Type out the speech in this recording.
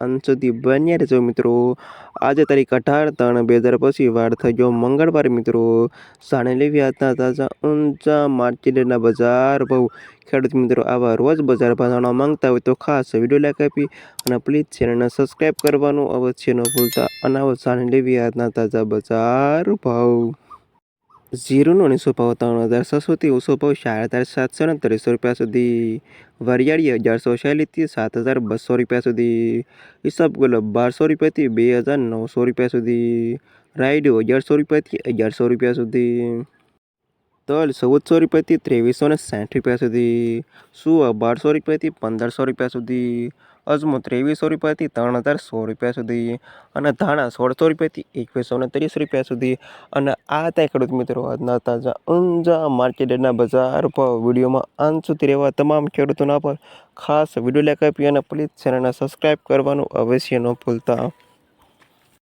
અંત સુધી બન્યા રહેજો મિત્રો. આજે તારીખ અઢાર ત્રણ બે હજાર પછી વાર થઈ ગયો મંગળવાર મિત્રો. સાણે લેવી આજના તાજા ઊંચા માર્કેટના બજાર ભાવ. ખેડૂત મિત્રો, આવા રોજ બજાર ભાવ માંગતા હોય તો ખાસ વીડિયો લાઈક આપી અને પ્લીઝ ચેનલને સબસ્ક્રાઈબ કરવાનું અવશ્ય ન ભૂલતા. અને આવો જાણી લેવી આજના તાજા બજાર ભાવ. જીરુનો ભાવ ત્રણ હજાર છસોથી ઓછો ભાવ ચાર સાતસો ને ત્રીસો રૂપિયા સુધી. વરિયાળી અગિયારસો શૈલીથી સાત હજાર બસો રૂપિયા સુધી. હિસાબ ગુલાબ બારસો રૂપિયાથી બે હજાર નવસો રૂપિયા સુધી. રાયડો અગિયારસો રૂપિયાથી અગિયારસો રૂપિયા સુધી. તલ ચૌદસો રૂપિયાથી ત્રેવીસો ને સાઠ રૂપિયા સુધી. સુવા બારસો રૂપિયાથી પંદરસો રૂપિયા સુધી. અજમો ત્રેવીસો રૂપિયાથી ત્રણ હજાર સો રૂપિયા સુધી અને ધાણા સોળસો રૂપિયાથી એકવીસો ને ત્રીસ રૂપિયા સુધી. અને આ ત્યાં ખેડૂત મિત્રો, આજના તાજા ઊંઝા માર્કેટના બજાર પર વિડીયોમાં અંત સુધી રહેવા તમામ ખેડૂતોના પર ખાસ વીડિયો લાઈક આપી અને પ્લીઝ ચેનલને સબસ્ક્રાઈબ કરવાનું અવશ્ય ન ભૂલતા.